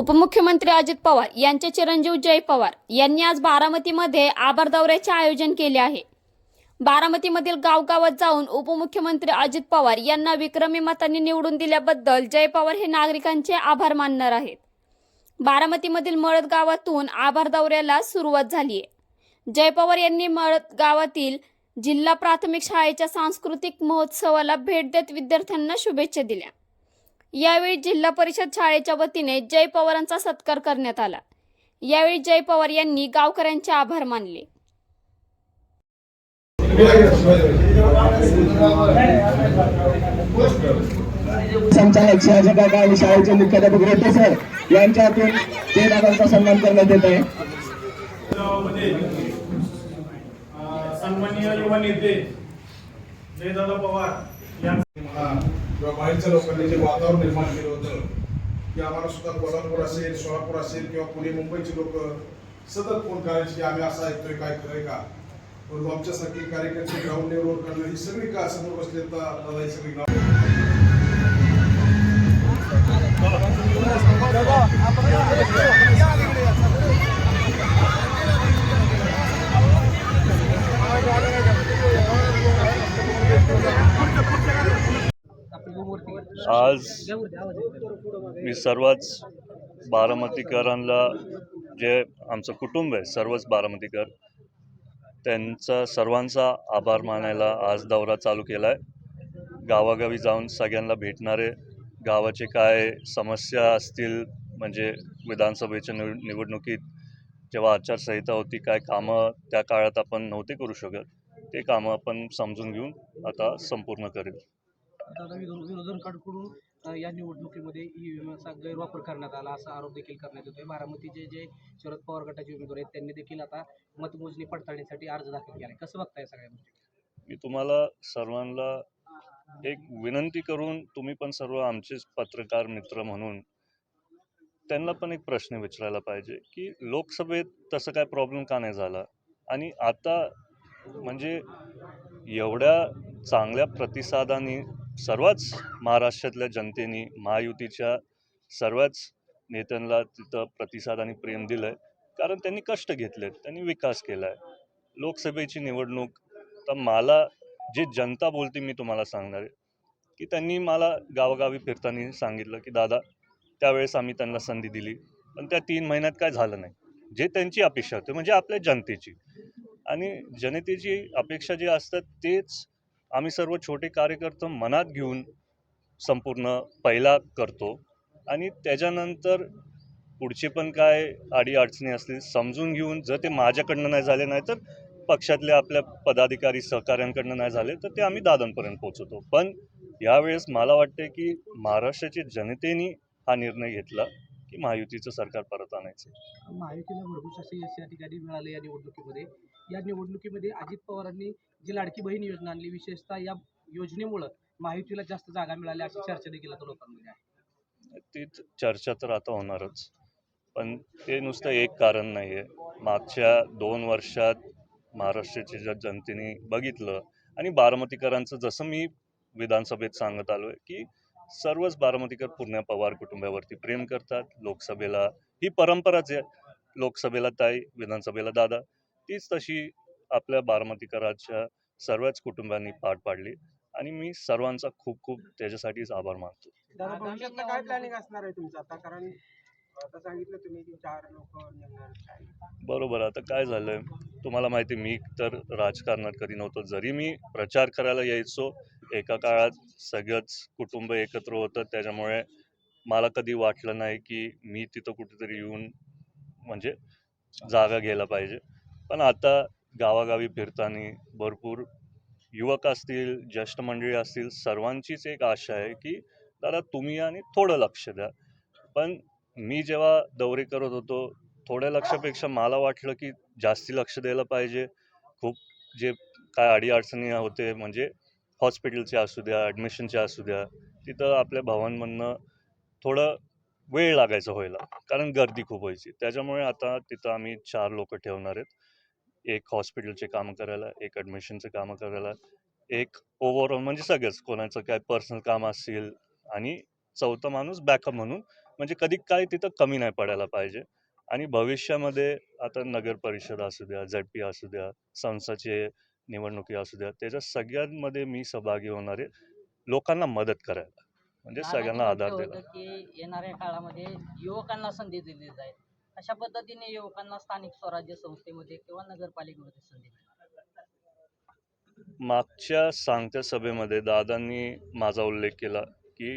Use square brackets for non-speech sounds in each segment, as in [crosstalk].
उपमुख्यमंत्री अजित पवार यांचे चिरंजीव जय पवार यांनी आज बारामतीमध्ये आभार दौऱ्याचे आयोजन केले आहे. बारामतीमधील गावगावात जाऊन उपमुख्यमंत्री अजित पवार यांना विक्रमी मतांनी निवडून दिल्याबद्दल जय पवार हे नागरिकांचे आभार मानणार आहेत. बारामतीमधील मळद गावातून आभार दौऱ्याला सुरुवात झाली आहे. जय पवार यांनी मळद गावातील जिल्हा प्राथमिक शाळेच्या सांस्कृतिक महोत्सवाला भेट देत विद्यार्थ्यांना शुभेच्छा दिल्या. यावेळी जिल्हा परिषद शाळेच्या वतीने जय पवारांचा सत्कार करण्यात आला. यावेळी जय पवार यांनी गावकऱ्यांचे आभार मानले. संचालक शहाजी काका आणि शाळेचे मुख्याध्यापक रेटे सर यांच्यातून ते दादांचा सन्मान करण्यात येत आहे. सन्माननीय युवा नेते जयदादा पवार यांचे मला किंवा बाहेरच्या लोकांनी जे वातावरण निर्माण केलं होतं की आम्हाला सुद्धा कोल्हापूर असेल सोलापूर असेल किंवा पुणे मुंबईचे लोक सतत फोन करायचे की आम्ही असं ऐकतोय काय खरंय का? परंतु आमच्यासाठी कार्यकर्ते ग्राउंड लेवलवर करणं ही सगळी का समोर बसले दादा ही सगळी गाव आज मी सर्वच बारामतीकरांना जे आमचं कुटुंब आहे सर्वच बारामतीकर त्यांचा सर्वांचा आभार मानायला आज दौरा चालू केला आहे गावागावी जाऊन सगळ्यांना भेटणारे गावाचे काय समस्या असतील म्हणजे विधानसभेच्या निव निवडणुकीत जेव्हा आचारसंहिता होती काय कामं त्या काळात आपण नव्हते करू शकत ते कामं आपण समजून घेऊन आता संपूर्ण करेल. दादा विरो- विरोधकांकडून या निवडणुकीमध्ये ई ईव्हीएमचा गैरवापर करण्यात आला असा आरोप देखील करण्यात येतोय. बारामतीचे जे शरद पवार गटाचे उमेदवार आहेत त्यांनी देखील आता मतमोजणी पडताळणीसाठी अर्ज दाखल केला आहे कसं बघताय सगळ्या गोष्टी? मी तुम्हाला सर्वांना एक विनंती करून तुम्ही पण सर्व आमचेच पत्रकार मित्र म्हणून त्यांना पण एक प्रश्न विचारायला पाहिजे की लोकसभेत तसं काय प्रॉब्लेम का नाही झाला? आणि आता म्हणजे एवढ्या चांगल्या प्रतिसादाने सर्वच महाराष्ट्रातल्या जनतेने महायुतीच्या सर्वच नेत्यांना तिथं प्रतिसाद आणि प्रेम दिलं आहे कारण त्यांनी कष्ट घेतलेत त्यांनी विकास केला आहे लोकसभेची निवडणूक तर मला जे जनता बोलते मी तुम्हाला सांगणार आहे की त्यांनी मला गावागावी फिरताना सांगितलं की दादा त्यावेळेस आम्ही त्यांना संधी दिली पण त्या तीन महिन्यात काय झालं नाही. जे त्यांची अपेक्षा होती म्हणजे आपल्या जनतेची. आणि जनतेची अपेक्षा जी असतात तेच आम्ही सर्व छोटे कार्यकर्ते मनात घेऊन संपूर्ण पहिला करतो. आणि त्याच्यानंतर पुढचे पण काय आडी अडचणी असतील समजून घेऊन जर ते माझ्याकडनं नाही झाले नाही तर पक्षातल्या आपल्या पदाधिकारी सहकाऱ्यांकडनं नाही झाले तर ते आम्ही दादांपर्यंत पोहोचवतो. पण यावेळेस मला वाटते की महाराष्ट्राच्या जनतेने हा निर्णय घेतला की महायुतीचं सरकार परत आणायचं महायुतीला भरपूर असे एस मिळाले या निवडणुकीमध्ये. या निवडणुकीमध्ये अजित पवारांनी जी लाडकी बहीण योजना आणली विशेषतः या योजनेमुळं महायुतीला जास्त जागा मिळाली अशी चर्चा देखील आता लोकांमध्ये आहे. ती चर्चा तर आता होणारच. पण ते नुसतं एक कारण नाही आहे मागच्या दोन वर्षात महाराष्ट्राच्या ज्या जनतेने बघितलं आणि बारामतीकरांचं जसं मी विधानसभेत सांगत आलो आहे की सर्वच बारामतीकर पूर्ण पवार कुटुंबावरती प्रेम करतात. लोकसभेला ही परंपराच आहे. लोकसभेला ताई विधानसभेला दादा तीच तशी आपल्या बारामतीकराच्या सर्वच कुटुंबांनी पार पाडली. आणि मी सर्वांचा खूप खूप त्याच्यासाठीच आभार मानतो. काय प्लॅनिंग असणार आहे तुमचं? आता कारण आता सांगितलं तुम्ही की चार लोक निघणार काय बरोबर आता काय झालंय? तुम्हाला माहिती मी तर राजकारणात कधी नव्हतो. जरी मी प्रचार करायला यायचो एका काळात सगळंच कुटुंब एकत्र होतं. त्याच्यामुळे मला कधी वाटलं नाही की मी तिथं कुठेतरी येऊन म्हणजे जागा घ्यायला पाहिजे. पण आता गावागावी फिरताना भरपूर युवक असतील ज्येष्ठ मंडळी असतील सर्वांचीच एक आशा आहे की दादा तुम्ही आणि थोडं लक्ष द्या. पण मी जेव्हा दौरे करत होतो थोड्या लक्षापेक्षा मला वाटलं की जास्ती लक्ष द्यायला पाहिजे. खूप जे काय अडीअडचणी होते म्हणजे हॉस्पिटलचे असू द्या ॲडमिशनचे असू द्या तिथं आपल्या भावांमधनं थोडं वेळ लागायचा व्हायला कारण गर्दी खूप व्हायची. त्याच्यामुळे आता तिथं आम्ही चार लोक ठेवणार आहेत. एक हॉस्पिटलचे कामं करायला एक ॲडमिशनचे कामं करायला एक ओव्हरऑल म्हणजे सगळंच कोणाचं काय पर्सनल काम असेल आणि चौथा माणूस बॅकअप म्हणून म्हणजे कधी काय तिथं कमी नाही पडायला पाहिजे. आणि भविष्यामध्ये आता नगर परिषद असू द्या झेड पी असू द्या संस्थाचे निवडणुकी असू द्या त्याच्या सगळ्यांमध्ये मी सहभागी होणारे लोकांना मदत करायला म्हणजे सगळ्यांना आधार की येणाऱ्या काळामध्ये युवकांना संधी दिली जाईल. अशा पद्धतीने युवकांना स्थानिक स्वराज्य संस्थेमध्ये किंवा नगरपालिकेमध्ये संधी मिळेल मागच्या सांगत्या सभेमध्ये दादांनी माझा उल्लेख केला की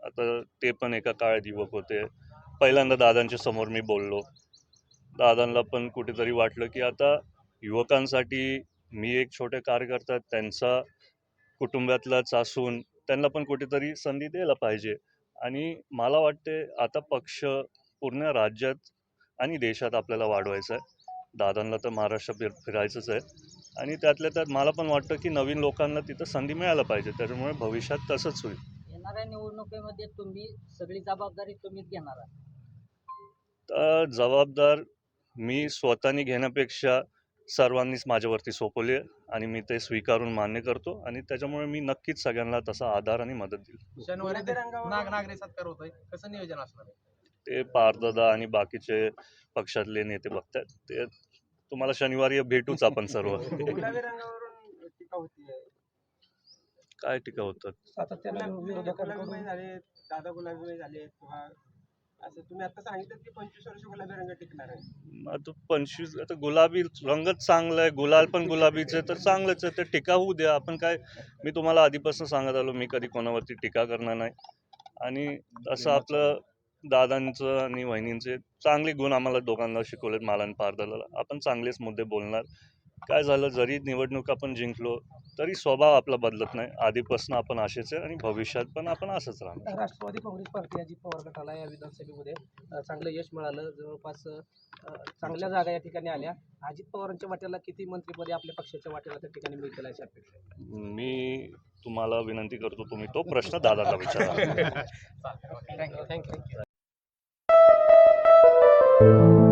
आता ते पण एका काळात युवक होते. पहिल्यांदा दादांच्या समोर मी बोललो. दादांना पण कुठेतरी वाटलं की आता युवकांसाठी मी एक छोटे कार्यकर्ता त्यांचा कुटुंबातलाच असून त्यांना पण कुठेतरी संधी द्यायला पाहिजे. आणि मला वाटते आता पक्ष पूर्ण राज्यात आणि देशात आपल्याला वाढवायचा आहे दादांना तर महाराष्ट्र फिर फिरायचंच आहे. आणि त्यातल्या त्यात मला पण वाटतं की नवीन लोकांना तिथं संधी मिळायला पाहिजे. त्याच्यामुळे भविष्यात तसंच होईल. येणाऱ्या निवडणुकीमध्ये तुम्ही सगळी जबाबदारी तुम्हीच घेणार तर जबाबदार मी स्वतःनी घेण्यापेक्षा सर्वांनीच माझ्यावरती सोपवली आहे आणि मी ते स्वीकारून मान्य करतो आणि त्याच्यामुळे मी नक्कीच सगळ्यांना तसा आधार आणि मदत देईल. शनिवारी नाग नागरी सत्कार होतोय. कसं नियोजन असणार आहे? ते पारदादा आणि बाकीचे पक्षातले नेते बघतात ते तुम्हाला शनिवारी भेटूच आपण सर्व. काय टीका होतात? पंचवीस आता पंचवीस आता गुलाबी रंगच चांगला आहे गुलाल पण गुलाबीचे तर चांगलंच आहे ते टीका होऊ द्या. आपण काय मी तुम्हाला आधीपासून सांगत आलो मी कधी कोणावरती टीका करणार नाही. आणि असं आपलं दादांचं आणि वहिनींचे चांगले गुण आम्हाला दोघांना शिकवलेत मला आणि पारदाला आपण चांगलेच मुद्दे बोलणार. काय झालं? जरी निवडणूक आपण जिंकलो तरी स्वभाव आपला बदलत नाही. आधीपासून आपण असेच आहे आणि भविष्यात पण आपण असंच राहणार. राष्ट्रवादी काँग्रेस पार्टी अजित पवार गटाला या विधानसभेमध्ये चांगलं यश मिळालं. जवळपास चांगल्या जागा या ठिकाणी आल्या. अजित पवारांच्या वाट्याला किती मंत्रीपदे आपल्या पक्षाच्या वाट्याला त्या ठिकाणी मिळतील अशी अपेक्षा? मी तुम्हाला विनंती करतो तुम्ही तो प्रश्न दादाला विचारा. [laughs] Thank you thank you thank you